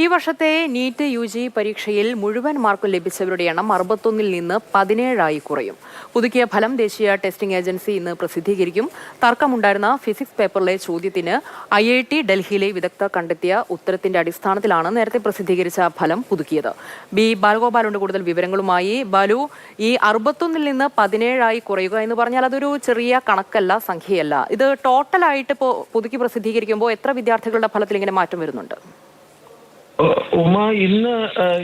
ഈ വർഷത്തെ NEET U G പരീക്ഷയിൽ മുഴുവൻ മാർക്ക് ലഭിച്ചവരുടെ എണ്ണം അറുപത്തൊന്നിൽ നിന്ന് പതിനേഴായി കുറയും. പുതുക്കിയ ഫലം ദേശീയ ടെസ്റ്റിംഗ് ഏജൻസി ഇന്ന് പ്രസിദ്ധീകരിക്കും. തർക്കമുണ്ടായിരുന്ന ഫിസിക്സ് പേപ്പറിലെ ചോദ്യത്തിന് ഐ ഐ ടി ഡൽഹിയിലെ വിദഗ്ധ കണ്ടെത്തിയ ഉത്തരത്തിന്റെ അടിസ്ഥാനത്തിലാണ് നേരത്തെ പ്രസിദ്ധീകരിച്ച ഫലം പുതുക്കിയത്. ബി ബാലഗോപാലുണ്ട് കൂടുതൽ വിവരങ്ങളുമായി. ബാലു ഈ അറുപത്തൊന്നിൽ നിന്ന് പതിനേഴായി കുറയുക എന്ന് പറഞ്ഞാൽ അതൊരു ചെറിയ കണക്കല്ല സംഖ്യയല്ല. ഇത് ടോട്ടലായിട്ട് ഇപ്പോൾ പുതുക്കി പ്രസിദ്ധീകരിക്കുമ്പോൾ എത്ര വിദ്യാർത്ഥികളുടെ ഫലത്തിൽ ഇങ്ങനെ മാറ്റം വരുന്നുണ്ട്? ഉമ ഇന്ന്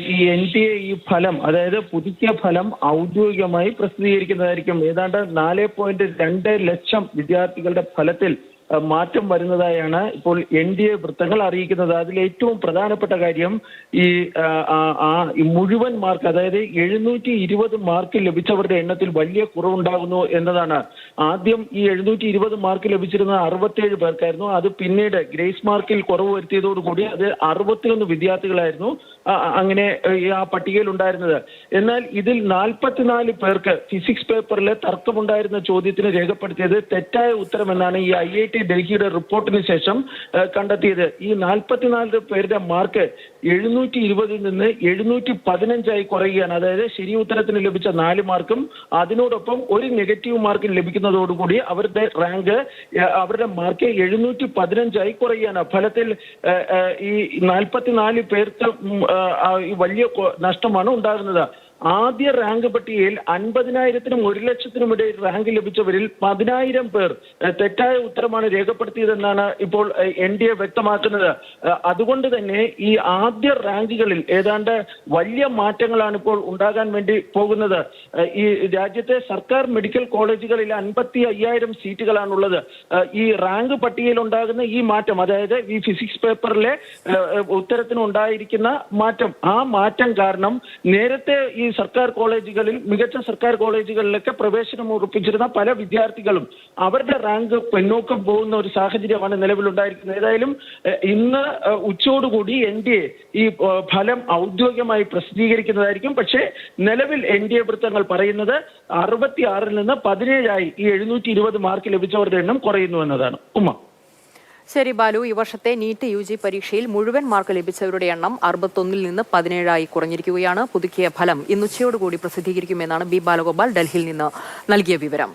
ഈ എൻ ടി എ ഈ ഫലം അതായത് പുതുക്കിയ ഫലം ഔദ്യോഗികമായി പ്രസിദ്ധീകരിക്കുന്നതായിരിക്കും. ഏതാണ്ട് നാല് പോയിന്റ് രണ്ട് ലക്ഷം വിദ്യാർത്ഥികളുടെ ഫലത്തിൽ മാറ്റം വരുന്നതായാണ് ഇപ്പോൾ എൻ ഡി എ വൃത്തങ്ങൾ അറിയിക്കുന്നത്. അതിൽ ഏറ്റവും പ്രധാനപ്പെട്ട കാര്യം ഈ മുഴുവൻ മാർക്ക് അതായത് എഴുന്നൂറ്റി ഇരുപത് മാർക്ക് ലഭിച്ചവരുടെ എണ്ണത്തിൽ വലിയ കുറവുണ്ടാകുന്നു എന്നതാണ്. ആദ്യം ഈ എഴുന്നൂറ്റി ഇരുപത് മാർക്ക് ലഭിച്ചിരുന്നത് അറുപത്തേഴ് പേർക്കായിരുന്നു. അത് പിന്നീട് ഗ്രേസ് മാർക്കിൽ കുറവ് വരുത്തിയതോടുകൂടി അത് അറുപത്തിയൊന്ന് വിദ്യാർത്ഥികളായിരുന്നു അങ്ങനെ ആ പട്ടികയിൽ ഉണ്ടായിരുന്നത് എന്നാൽ ഇതിൽ നാൽപ്പത്തിനാല് പേർക്ക് ഫിസിക്സ് പേപ്പറിലെ തർക്കമുണ്ടായിരുന്ന ചോദ്യത്തിന് രേഖപ്പെടുത്തിയത് തെറ്റായ ഉത്തരമെന്നാണ് ഈ ഐ ഐ ടി ഡൽഹിയുടെ റിപ്പോർട്ടിന് ശേഷം കണ്ടെത്തിയത്. ഈ നാൽപ്പത്തിനാല് പേരുടെ മാർക്ക് എഴുന്നൂറ്റി ഇരുപതിൽ നിന്ന് എഴുന്നൂറ്റി പതിനഞ്ചായി കുറയുകയാണ്. അതായത് ശരി ഉത്തരത്തിന് ലഭിച്ച നാല് മാർക്കും അതിനോടൊപ്പം ഒരു നെഗറ്റീവ് മാർക്കും ലഭിക്കുന്നതോടുകൂടി അവരുടെ റാങ്ക് അവരുടെ മാർക്ക് എഴുന്നൂറ്റി പതിനഞ്ചായി കുറയുകയാണ്. ഫലത്തിൽ ഈ നാൽപ്പത്തിനാല് പേർക്ക് വലിയ നഷ്ടമാണ് ഉണ്ടാകുന്നത്. ആദ്യ റാങ്ക് പട്ടികയിൽ അൻപതിനായിരത്തിനും ഒരു ലക്ഷത്തിനും ഇടയിൽ റാങ്ക് ലഭിച്ചവരിൽ പതിനായിരം പേർ തെറ്റായ ഉത്തരമാണ് രേഖപ്പെടുത്തിയതെന്നാണ് ഇപ്പോൾ എൻ ഡി എ വ്യക്തമാക്കുന്നത്. അതുകൊണ്ട് തന്നെ ഈ ആദ്യ റാങ്കുകളിൽ ഏതാണ്ട് വലിയ മാറ്റങ്ങളാണ് ഇപ്പോൾ ഉണ്ടാകാൻ വേണ്ടി പോകുന്നത്. ഈ രാജ്യത്തെ സർക്കാർ മെഡിക്കൽ കോളേജുകളിൽ അൻപത്തി അയ്യായിരം സീറ്റുകളാണുള്ളത്. ഈ റാങ്ക് പട്ടികയിൽ ഉണ്ടാകുന്ന ഈ മാറ്റം അതായത് ഈ ഫിസിക്സ് പേപ്പറിലെ ഏഹ്, ഏഹ്, ഉത്തരത്തിന് ഉണ്ടായിരിക്കുന്ന മാറ്റം ആ മാറ്റം കാരണം നേരത്തെ ഈ സർക്കാർ കോളേജുകളിൽ മികച്ച സർക്കാർ കോളേജുകളിലൊക്കെ പ്രവേശനം ഉറപ്പിച്ചിരുന്ന പല വിദ്യാർത്ഥികളും അവരുടെ റാങ്ക് പിന്നോക്കം പോകുന്ന ഒരു സാഹചര്യമാണ് നിലവിലുണ്ടായിരിക്കുന്നത്. ഏതായാലും ഇന്ന് ഉച്ചയോടുകൂടി എൻ ഡി എ ഈ ഫലം ഔദ്യോഗികമായി പ്രസിദ്ധീകരിക്കുന്നതായിരിക്കും. പക്ഷേ നിലവിൽ എൻ ഡി എ വൃത്തങ്ങൾ പറയുന്നത് അറുപത്തി ആറിൽ നിന്ന് പതിനേഴായി ഈ എഴുന്നൂറ്റി ഇരുപത് മാർക്ക് ലഭിച്ചവരുടെ എണ്ണം കുറയുന്നു എന്നതാണ്. ഉമ്മ. ശരി ബാലു ഈ വർഷത്തെ നീറ്റ് യു ജി പരീക്ഷയിൽ മുഴുവൻ മാർക്ക് ലഭിച്ചവരുടെ എണ്ണം അറുപത്തൊന്നിൽ നിന്ന് പതിനേഴായി കുറഞ്ഞിരിക്കുകയാണ്. പുതുക്കിയ ഫലം ഇന്നുച്ചയോടുകൂടി പ്രസിദ്ധീകരിക്കുമെന്നാണ് ബി ബാലഗോപാൽ ഡൽഹിയിൽ നിന്ന് നൽകിയ വിവരം.